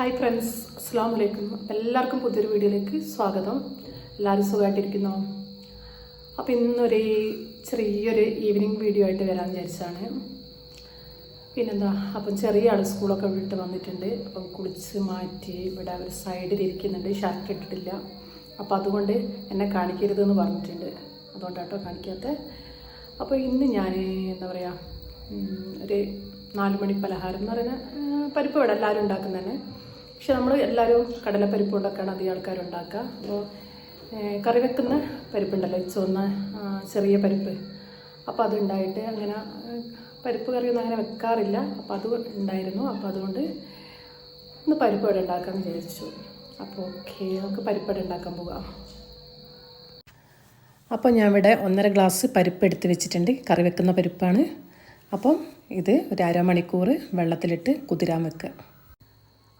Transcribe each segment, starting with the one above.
Hi friends അസ്സാം വലൈക്കും എല്ലാവർക്കും പുതിയൊരു വീഡിയോയിലേക്ക് സ്വാഗതം. എല്ലാവരും സുഖമായിട്ടിരിക്കുന്നു? അപ്പോൾ ഇന്നൊരു ചെറിയൊരു ഈവനിങ് വീഡിയോ ആയിട്ട് വരാൻ വിചാരിച്ചാണ്. പിന്നെന്താ അപ്പം ചെറിയ ആൾ സ്കൂളൊക്കെ വിട്ട് വന്നിട്ടുണ്ട്. അപ്പം കുളിച്ച് മാറ്റി ഇവിടെ ഒരു സൈഡിൽ ഇരിക്കുന്നുണ്ട്. ഷർട്ട് ഇട്ടിട്ടില്ല. അപ്പോൾ അതുകൊണ്ട് എന്നെ കാണിക്കരുതെന്ന് പറഞ്ഞിട്ടുണ്ട്. അതുകൊണ്ടാട്ടോ കാണിക്കാത്ത. അപ്പോൾ ഇന്ന് ഞാൻ എന്താ പറയുക ഒരു നാല് മണി പലഹാരം എന്ന് പറയുന്ന പരിപ്പ് ഇവിടെ എല്ലാവരും ഉണ്ടാക്കുന്ന തന്നെ പക്ഷെ നമ്മൾ എല്ലാവരും കടലപ്പരിപ്പ് കൊണ്ടൊക്കെയാണ് അധികം ആൾക്കാർ ഉണ്ടാക്കുക അപ്പോൾ കറി വെക്കുന്ന പരിപ്പുണ്ടല്ലോ ചുവന്ന ചെറിയ പരിപ്പ്. അപ്പോൾ അതുണ്ടായിട്ട് അങ്ങനെ പരിപ്പ് കറിയൊന്നും അങ്ങനെ വെക്കാറില്ല. അപ്പോൾ അത് ഉണ്ടായിരുന്നു. അപ്പോൾ അതുകൊണ്ട് ഒന്ന് പരിപ്പ് ഇവിടെ ഉണ്ടാക്കാമെന്ന് വിചാരിച്ചു. അപ്പോൾ ഓക്കെ നമുക്ക് പരിപ്പ് ഇവിടെ ഉണ്ടാക്കാൻ പോകാം. അപ്പോൾ ഞാൻ ഇവിടെ ഒന്നര ഗ്ലാസ് പരിപ്പ് എടുത്ത് വെച്ചിട്ടുണ്ട്. കറി വെക്കുന്ന പരിപ്പാണ്. അപ്പം ഇത് ഒരു അരമണിക്കൂർ വെള്ളത്തിലിട്ട് കുതിരാൻ വെക്കുക.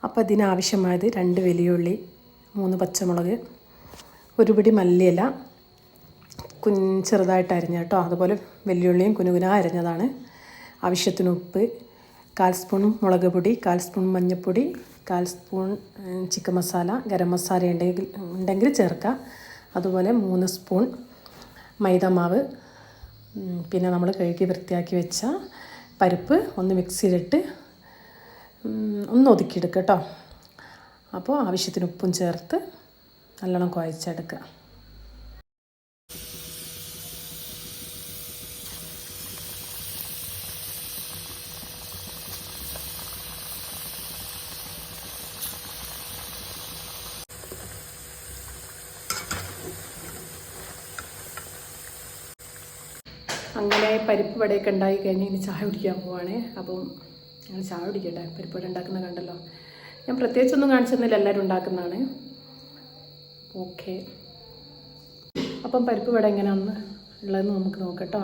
അപ്പോൾ ഇതിനാവശ്യമായത് രണ്ട് വലിയുള്ളി മൂന്ന് പച്ചമുളക് ഒരു പിടി മല്ലിയില കുൻ ചെറുതായിട്ട് അരിഞ്ഞ കേട്ടോ അതുപോലെ വെല്ലുള്ളിയും കുനുകുന അരിഞ്ഞതാണ്. ആവശ്യത്തിന് ഉപ്പ് കാൽ സ്പൂൺ മുളക് പൊടി കാൽ സ്പൂൺ മഞ്ഞൾപ്പൊടി കാൽ സ്പൂൺ ചിക്കൻ മസാല ഗരം മസാല ഉണ്ടെങ്കിൽ ഉണ്ടെങ്കിൽ ചേർക്കുക അതുപോലെ മൂന്ന് സ്പൂൺ മൈദമാവ് മാവ് പിന്നെ നമ്മൾ കഴുകി വൃത്തിയാക്കി വെച്ച പരിപ്പ് ഒന്ന് മിക്സിയിലിട്ട് ഒന്ന് ഒതുക്കിയെടുക്കുക കേട്ടോ. അപ്പോൾ ആവശ്യത്തിന് ഉപ്പും ചേർത്ത് നല്ലോണം കുഴച്ചെടുക്കുക അങ്ങനെ പരിപ്പ് വടയൊക്കെ ഉണ്ടായി കഴിഞ്ഞ് ഇനി ചായ കുടിക്കാൻ പോവാണ്. അപ്പം ഞങ്ങൾ ചായ കുടിക്കട്ടെ? ഉണ്ടാക്കുന്നത് കണ്ടല്ലോ. ഞാൻ പ്രത്യേകിച്ചൊന്നും കാണിച്ചൊന്നുമില്ല എല്ലാവരും ഉണ്ടാക്കുന്നതാണ്. ഓക്കെ. അപ്പം പരിപ്പ് വട എങ്ങനെയാണെന്ന് ഉള്ളതെന്ന് നമുക്ക് നോക്കട്ടോ.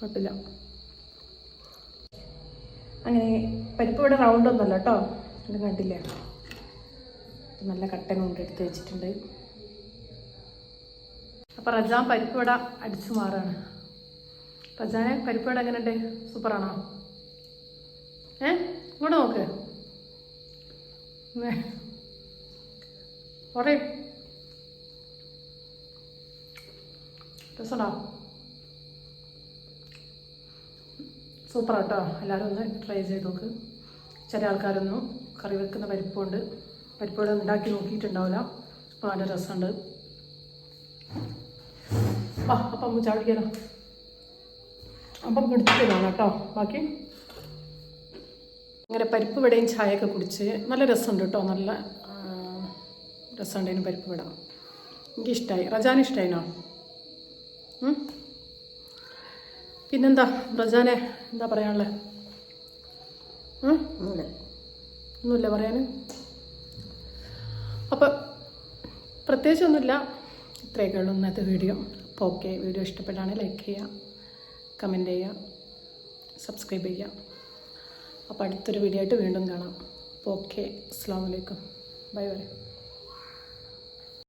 കുഴപ്പമില്ല. അങ്ങനെ പരിപ്പ് ഇവിടെ റൗണ്ട് ഒന്നുമല്ല കേട്ടോ. ഇത് കണ്ടില്ലേ? നല്ല കട്ടൻ കൊണ്ട് എടുത്ത് വെച്ചിട്ടുണ്ട്. അപ്പം റജാൻ പരിപ്പുവട അടിച്ചു മാറാണ്. റജാനെ പരിപ്പുവട എങ്ങനെയുണ്ട്? സൂപ്പറാണോ? ഏ? ഇങ്ങോട്ട് നോക്ക്. പറയ രസമുണ്ടോ? സൂപ്പർ കേട്ടോ എല്ലാവരും ഒന്ന് ട്രൈ ചെയ്ത് നോക്ക്. ചില ആൾക്കാരൊന്നും കറി വെക്കുന്ന പരിപ്പുണ്ട്. പരിപ്പോടെ ഉണ്ടാക്കി നോക്കിയിട്ടുണ്ടാവില്ല. അപ്പോൾ നല്ല രസമുണ്ട്. അപ്പം ചാടിക്കാനോ അപ്പം കുടിച്ചിട്ടതാണ് കേട്ടോ. ബാക്കി? ഇങ്ങനെ പരിപ്പ് വടയും ചായയൊക്കെ കുടിച്ച് നല്ല രസമുണ്ട് കേട്ടോ. നല്ല ആ, രസമുണ്ടായിരുന്നു പരിപ്പ് വിട. എനിക്കിഷ്ടമായി റജാൻ ഇഷ്ടമായിനോ? പിന്നെന്താ? റജാനെ എന്താ പറയാനുള്ളത്? ഒന്നുമില്ല. പറയാൻ അപ്പം പ്രത്യേകിച്ചൊന്നുമില്ല ഇത്രയൊക്കെ ഉള്ളൂ ഇന്നത്തെ വീഡിയോ. അപ്പോൾ ഓക്കെ വീഡിയോ ഇഷ്ടപ്പെട്ടാണെങ്കിൽ ലൈക്ക് ചെയ്യുക കമന്റ് ചെയ്യുക സബ്സ്ക്രൈബ് ചെയ്യുക. അപ്പോൾ അടുത്തൊരു വീഡിയോ ആയിട്ട് വീണ്ടും കാണാം. അപ്പോൾ ഓക്കെ അസ്സാം വലൈക്കും ബൈ ബൈ